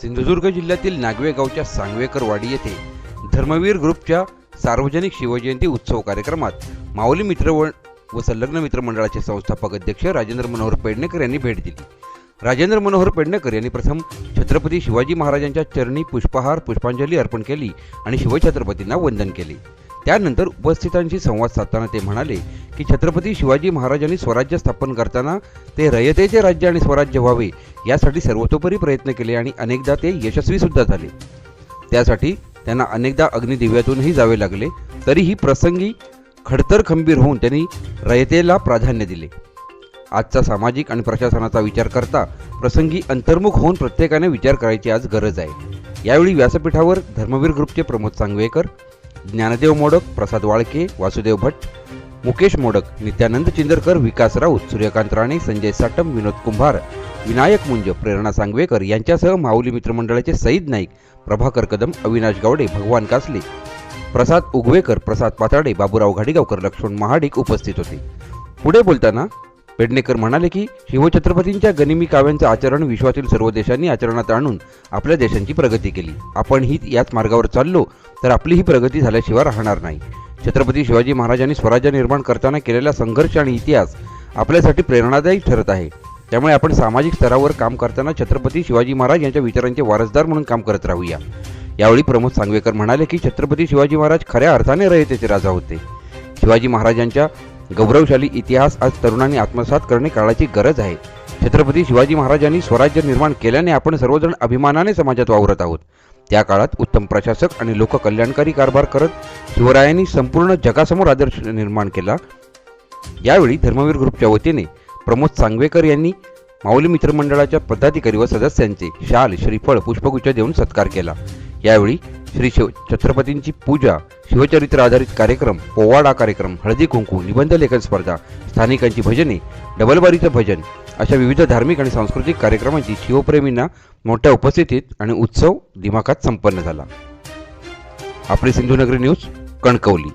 सिंधुदुर्ग जिल्ह्यातील नागवे गावच्या सांगवेकर वाडी येथे धर्मवीर ग्रुपच्या सार्वजनिक शिवजयंती उत्सव कार्यक्रमात माऊली मित्र व व संलग्न मित्र मंडळाचे संस्थापक अध्यक्ष राजेंद्र मनोहर पेडणेकर यांनी भेट दिली. राजेंद्र मनोहर पेडणेकर यांनी प्रथम छत्रपती शिवाजी महाराजांच्या चरणी पुष्पहार पुष्पांजली अर्पण केली आणि शिवछत्रपतींना वंदन केले. त्यानंतर उपस्थितांशी संवाद साधताना ते म्हणाले की छत्रपती शिवाजी महाराजांनी स्वराज्य स्थापन करताना ते रयतेचे राज्य आणि स्वराज्य व्हावे यासाठी सर्वतोपरी प्रयत्न केले आणि अनेकदा ते यशस्वी सुद्धा झाले. त्यासाठी त्यांना अनेकदा अग्निदिव्यातूनही जावे लागले. तरीही प्रसंगी खडतर खंबीर होऊन त्यांनी रयतेला प्राधान्य दिले. आजचा सामाजिक आणि प्रशासनाचा विचार करता प्रसंगी अंतर्मुख होऊन प्रत्येकाने विचार करायची आज गरज आहे. यावेळी व्यासपीठावर धर्मवीर ग्रुपचे प्रमोद सांगवेकर ज्ञानदेव मोडक प्रसाद वाळके वासुदेव भट्ट मुकेश मोडक नित्यानंद चिंदरकर विकास राऊत सूर्यकांत राणे संजय साटम विनोद कुंभार विनायक मुंज प्रेरणा सांगवेकर यांच्यासह माऊली मित्रमंडळाचे सईद नाईक प्रभाकर कदम अविनाश गावडे भगवान कासले प्रसाद उगवेकर प्रसाद पाताडे बाबूराव घाडीगावकर लक्ष्मण महाडिक उपस्थित होते. पुढे बोलताना पेडणेकर म्हणाले की शिवछत्रपतींच्या गनिमी काव्यांचं आचरण विश्वातील सर्व देशांनी आचरणात आणून आपल्या देशांची प्रगती केली. आपण ही याच मार्गावर चाललो तर आपली ही प्रगती झाल्याशिवाय राहणार नाही. छत्रपती शिवाजी महाराजांनी स्वराज्य निर्माण करताना केलेला संघर्ष आणि इतिहास आपल्यासाठी प्रेरणादायी ठरत आहे. त्यामुळे आपण सामाजिक स्तरावर काम करताना छत्रपती शिवाजी महाराज यांच्या विचारांचे वारसदार म्हणून काम करत राहूया. यावेळी प्रमोद सांगवेकर म्हणाले की छत्रपती शिवाजी महाराज खऱ्या अर्थाने रयतेचे राजा होते. शिवाजी महाराजांच्या गौरवशाली इतिहास आज तरुणांनी आत्मसात करणे काळाची गरज आहे. छत्रपती शिवाजी महाराजांनी स्वराज्य निर्माण केल्याने आपण सर्वजण अभिमानाने समाजात वावरत आहोत. त्या काळात उत्तम प्रशासक आणि लोककल्याणकारी कारभार करत शिवरायांनी संपूर्ण जगासमोर आदर्श निर्माण केला. यावेळी धर्मवीर ग्रुपच्या वतीने प्रमोद सांगवेकर यांनी माऊली मित्रमंडळाच्या पदाधिकारी व सदस्यांचे शाल श्रीफळ पुष्पगुच्छ देऊन सत्कार केला. यावेळी श्री शिव छत्रपतींची पूजा शिवचरित्र आधारित कार्यक्रम पोवाडा कार्यक्रम हळदी कुंकू निबंध लेखन स्पर्धा स्थानिकांची भजने डबलबारीचं भजन अशा विविध धार्मिक आणि सांस्कृतिक कार्यक्रमांची शिवप्रेमींना मोठ्या उपस्थितीत आणि उत्सव दिमाखात संपन्न झाला. आपली सिंधुनगरी न्यूज कणकवली.